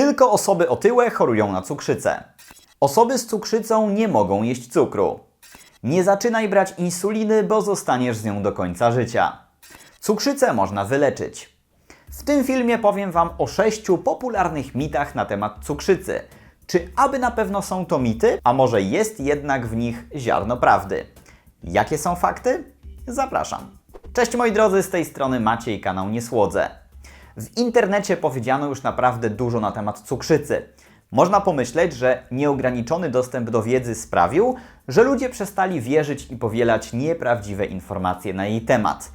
Tylko osoby otyłe chorują na cukrzycę. Osoby z cukrzycą nie mogą jeść cukru. Nie zaczynaj brać insuliny, bo zostaniesz z nią do końca życia. Cukrzycę można wyleczyć. W tym filmie powiem Wam o sześciu popularnych mitach na temat cukrzycy. Czy aby na pewno są to mity, a może jest jednak w nich ziarno prawdy? Jakie są fakty? Zapraszam. Cześć moi drodzy, z tej strony Maciej, kanał Niesłodze. W internecie powiedziano już naprawdę dużo na temat cukrzycy. Można pomyśleć, że nieograniczony dostęp do wiedzy sprawił, że ludzie przestali wierzyć i powielać nieprawdziwe informacje na jej temat.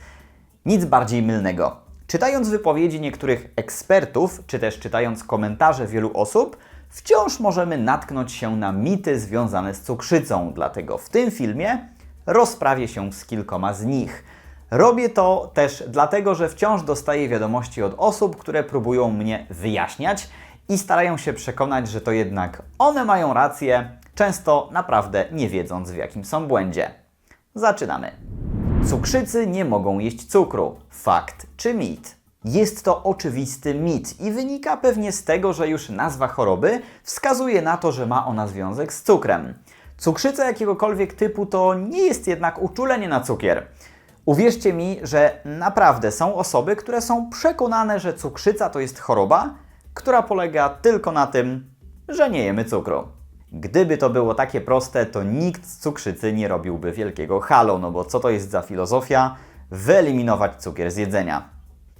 Nic bardziej mylnego. Czytając wypowiedzi niektórych ekspertów, czy też czytając komentarze wielu osób, wciąż możemy natknąć się na mity związane z cukrzycą. Dlatego w tym filmie rozprawię się z kilkoma z nich. Robię to też dlatego, że wciąż dostaję wiadomości od osób, które próbują mnie wyjaśniać i starają się przekonać, że to jednak one mają rację, często naprawdę nie wiedząc w jakim są błędzie. Zaczynamy. Cukrzycy nie mogą jeść cukru. Fakt czy mit? Jest to oczywisty mit i wynika pewnie z tego, że już nazwa choroby wskazuje na to, że ma ona związek z cukrem. Cukrzyca jakiegokolwiek typu to nie jest jednak uczulenie na cukier. Uwierzcie mi, że naprawdę są osoby, które są przekonane, że cukrzyca to jest choroba, która polega tylko na tym, że nie jemy cukru. Gdyby to było takie proste, to nikt z cukrzycy nie robiłby wielkiego halo, no bo co to jest za filozofia? Wyeliminować cukier z jedzenia.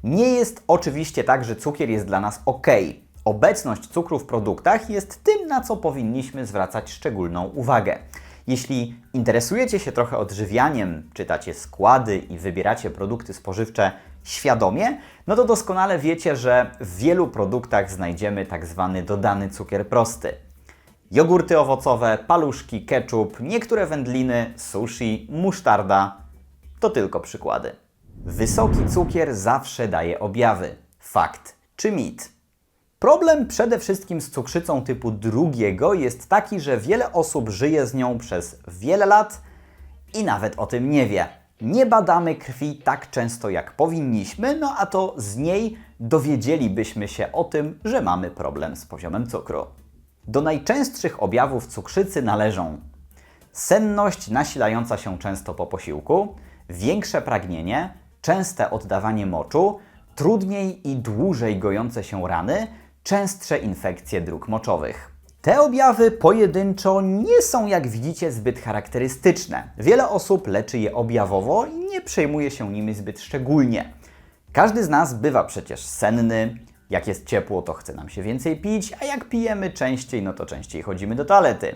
Nie jest oczywiście tak, że cukier jest dla nas ok. Obecność cukru w produktach jest tym, na co powinniśmy zwracać szczególną uwagę. Jeśli interesujecie się trochę odżywianiem, czytacie składy i wybieracie produkty spożywcze świadomie, no to doskonale wiecie, że w wielu produktach znajdziemy tak zwany dodany cukier prosty. Jogurty owocowe, paluszki, ketchup, niektóre wędliny, sushi, musztarda to tylko przykłady. Wysoki cukier zawsze daje objawy. Fakt czy mit? Problem przede wszystkim z cukrzycą typu drugiego jest taki, że wiele osób żyje z nią przez wiele lat i nawet o tym nie wie. Nie badamy krwi tak często jak powinniśmy, no a to z niej dowiedzielibyśmy się o tym, że mamy problem z poziomem cukru. Do najczęstszych objawów cukrzycy należą senność nasilająca się często po posiłku, większe pragnienie, częste oddawanie moczu, trudniej i dłużej gojące się rany, częstsze infekcje dróg moczowych. Te objawy pojedynczo nie są, jak widzicie, zbyt charakterystyczne. Wiele osób leczy je objawowo i nie przejmuje się nimi zbyt szczególnie. Każdy z nas bywa przecież senny, jak jest ciepło, to chce nam się więcej pić, a jak pijemy częściej, no to częściej chodzimy do toalety.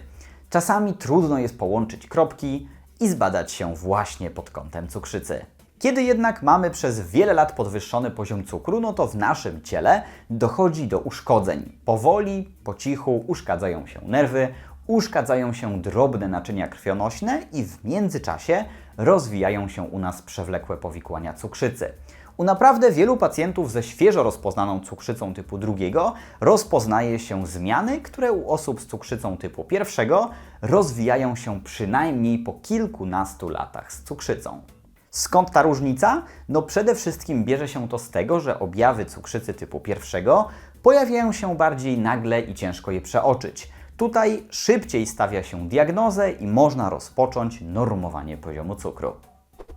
Czasami trudno jest połączyć kropki i zbadać się właśnie pod kątem cukrzycy. Kiedy jednak mamy przez wiele lat podwyższony poziom cukru, no to w naszym ciele dochodzi do uszkodzeń. Powoli, po cichu uszkadzają się nerwy, uszkadzają się drobne naczynia krwionośne i w międzyczasie rozwijają się u nas przewlekłe powikłania cukrzycy. U naprawdę wielu pacjentów ze świeżo rozpoznaną cukrzycą typu drugiego rozpoznaje się zmiany, które u osób z cukrzycą typu pierwszego rozwijają się przynajmniej po kilkunastu latach z cukrzycą. Skąd ta różnica? No przede wszystkim bierze się to z tego, że objawy cukrzycy typu pierwszego pojawiają się bardziej nagle i ciężko je przeoczyć. Tutaj szybciej stawia się diagnozę i można rozpocząć normowanie poziomu cukru.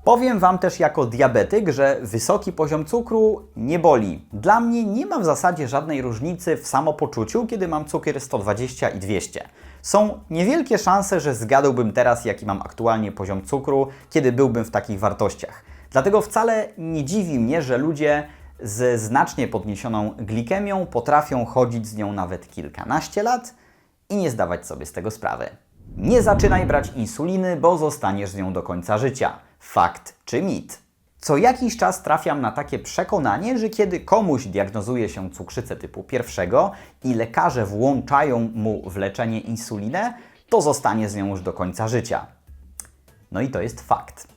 Powiem Wam też jako diabetyk, że wysoki poziom cukru nie boli. Dla mnie nie ma w zasadzie żadnej różnicy w samopoczuciu, kiedy mam cukier 120 i 200. Są niewielkie szanse, że zgadłbym teraz, jaki mam aktualnie poziom cukru, kiedy byłbym w takich wartościach. Dlatego wcale nie dziwi mnie, że ludzie z znacznie podniesioną glikemią potrafią chodzić z nią nawet kilkanaście lat i nie zdawać sobie z tego sprawy. Nie zaczynaj brać insuliny, bo zostaniesz z nią do końca życia. Fakt czy mit? Co jakiś czas trafiam na takie przekonanie, że kiedy komuś diagnozuje się cukrzycę typu pierwszego i lekarze włączają mu w leczenie insulinę, to zostanie z nią już do końca życia. No i to jest fakt.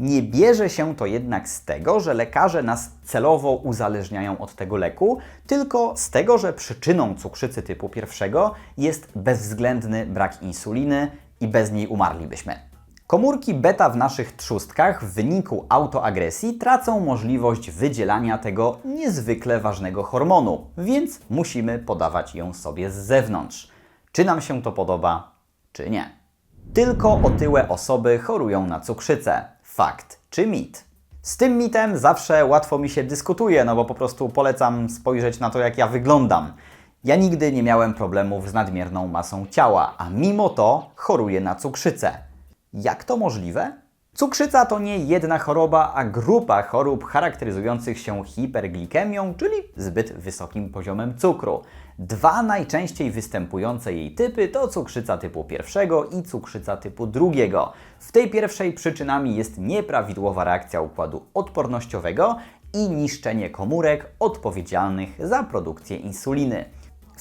Nie bierze się to jednak z tego, że lekarze nas celowo uzależniają od tego leku, tylko z tego, że przyczyną cukrzycy typu pierwszego jest bezwzględny brak insuliny i bez niej umarlibyśmy. Komórki beta w naszych trzustkach w wyniku autoagresji tracą możliwość wydzielania tego niezwykle ważnego hormonu, więc musimy podawać ją sobie z zewnątrz. Czy nam się to podoba, czy nie? Tylko otyłe osoby chorują na cukrzycę. Fakt czy mit? Z tym mitem zawsze łatwo mi się dyskutuje, no bo po prostu polecam spojrzeć na to, jak ja wyglądam. Ja nigdy nie miałem problemów z nadmierną masą ciała, a mimo to choruję na cukrzycę. Jak to możliwe? Cukrzyca to nie jedna choroba, a grupa chorób charakteryzujących się hiperglikemią, czyli zbyt wysokim poziomem cukru. Dwa najczęściej występujące jej typy to cukrzyca typu pierwszego i cukrzyca typu drugiego. W tej pierwszej przyczynami jest nieprawidłowa reakcja układu odpornościowego i niszczenie komórek odpowiedzialnych za produkcję insuliny.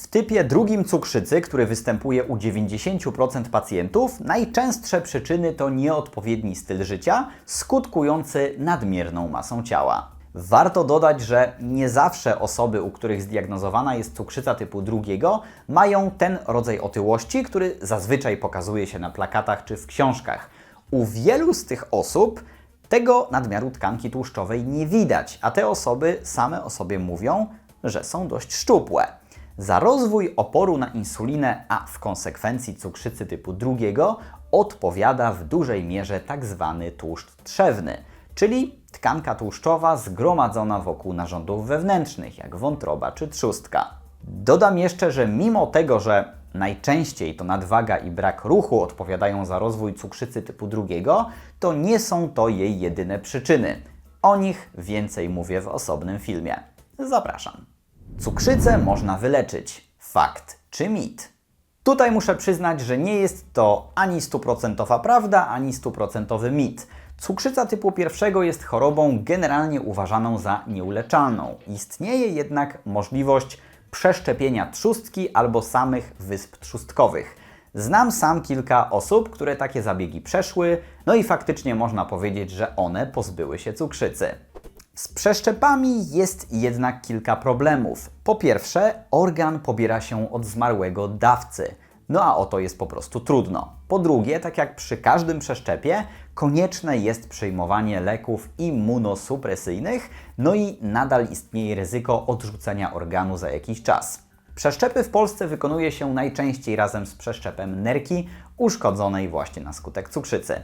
W typie drugim cukrzycy, który występuje u 90% pacjentów, najczęstsze przyczyny to nieodpowiedni styl życia, skutkujący nadmierną masą ciała. Warto dodać, że nie zawsze osoby, u których zdiagnozowana jest cukrzyca typu drugiego, mają ten rodzaj otyłości, który zazwyczaj pokazuje się na plakatach czy w książkach. U wielu z tych osób tego nadmiaru tkanki tłuszczowej nie widać, a te osoby same o sobie mówią, że są dość szczupłe. Za rozwój oporu na insulinę, a w konsekwencji cukrzycy typu drugiego, odpowiada w dużej mierze tak zwany tłuszcz trzewny, czyli tkanka tłuszczowa zgromadzona wokół narządów wewnętrznych, jak wątroba czy trzustka. Dodam jeszcze, że mimo tego, że najczęściej to nadwaga i brak ruchu odpowiadają za rozwój cukrzycy typu drugiego, to nie są to jej jedyne przyczyny. O nich więcej mówię w osobnym filmie. Zapraszam. Cukrzycę można wyleczyć. Fakt czy mit? Tutaj muszę przyznać, że nie jest to ani stuprocentowa prawda, ani stuprocentowy mit. Cukrzyca typu pierwszego jest chorobą generalnie uważaną za nieuleczalną. Istnieje jednak możliwość przeszczepienia trzustki albo samych wysp trzustkowych. Znam sam kilka osób, które takie zabiegi przeszły, no i faktycznie można powiedzieć, że one pozbyły się cukrzycy. Z przeszczepami jest jednak kilka problemów. Po pierwsze, organ pobiera się od zmarłego dawcy. No a o to jest po prostu trudno. Po drugie, tak jak przy każdym przeszczepie, konieczne jest przyjmowanie leków immunosupresyjnych, no i nadal istnieje ryzyko odrzucenia organu za jakiś czas. Przeszczepy w Polsce wykonuje się najczęściej razem z przeszczepem nerki uszkodzonej właśnie na skutek cukrzycy.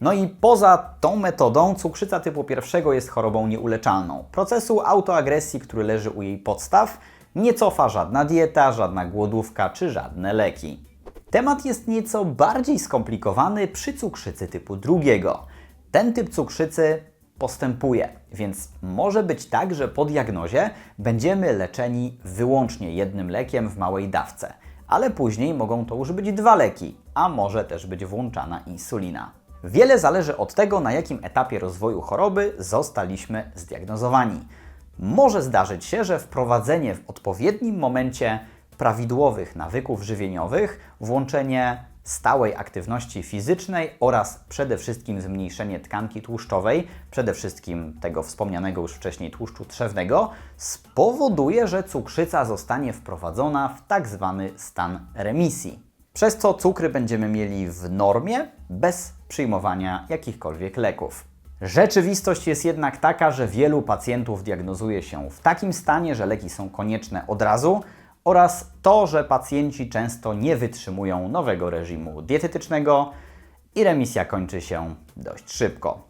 No i poza tą metodą cukrzyca typu pierwszego jest chorobą nieuleczalną. Procesu autoagresji, który leży u jej podstaw, nie cofa żadna dieta, żadna głodówka czy żadne leki. Temat jest nieco bardziej skomplikowany przy cukrzycy typu drugiego. Ten typ cukrzycy postępuje, więc może być tak, że po diagnozie będziemy leczeni wyłącznie jednym lekiem w małej dawce, ale później mogą to już być dwa leki, a może też być włączana insulina. Wiele zależy od tego, na jakim etapie rozwoju choroby zostaliśmy zdiagnozowani. Może zdarzyć się, że wprowadzenie w odpowiednim momencie prawidłowych nawyków żywieniowych, włączenie stałej aktywności fizycznej oraz przede wszystkim zmniejszenie tkanki tłuszczowej, przede wszystkim tego wspomnianego już wcześniej tłuszczu trzewnego, spowoduje, że cukrzyca zostanie wprowadzona w tak zwany stan remisji. Przez co cukry będziemy mieli w normie bez przyjmowania jakichkolwiek leków. Rzeczywistość jest jednak taka, że wielu pacjentów diagnozuje się w takim stanie, że leki są konieczne od razu, oraz to, że pacjenci często nie wytrzymują nowego reżimu dietetycznego i remisja kończy się dość szybko.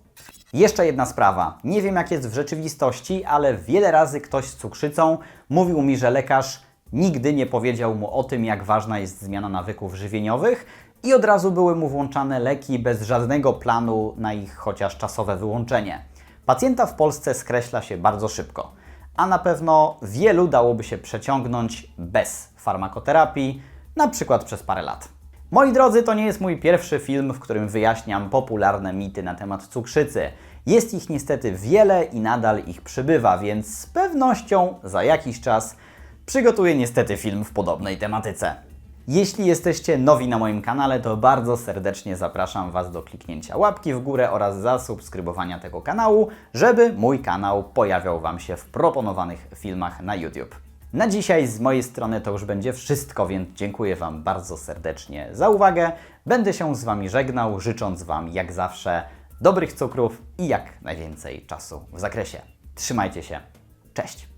Jeszcze jedna sprawa. Nie wiem jak jest w rzeczywistości, ale wiele razy ktoś z cukrzycą mówił mi, że lekarz nigdy nie powiedział mu o tym, jak ważna jest zmiana nawyków żywieniowych i od razu były mu włączane leki bez żadnego planu na ich chociaż czasowe wyłączenie. Pacjenta w Polsce skreśla się bardzo szybko, a na pewno wielu dałoby się przeciągnąć bez farmakoterapii, na przykład przez parę lat. Moi drodzy, to nie jest mój pierwszy film, w którym wyjaśniam popularne mity na temat cukrzycy. Jest ich niestety wiele i nadal ich przybywa, więc z pewnością za jakiś czas przygotuję niestety film w podobnej tematyce. Jeśli jesteście nowi na moim kanale, to bardzo serdecznie zapraszam Was do kliknięcia łapki w górę oraz zasubskrybowania tego kanału, żeby mój kanał pojawiał Wam się w proponowanych filmach na YouTube. Na dzisiaj z mojej strony to już będzie wszystko, więc dziękuję Wam bardzo serdecznie za uwagę. Będę się z Wami żegnał, życząc Wam jak zawsze dobrych cukrów i jak najwięcej czasu w zakresie. Trzymajcie się. Cześć!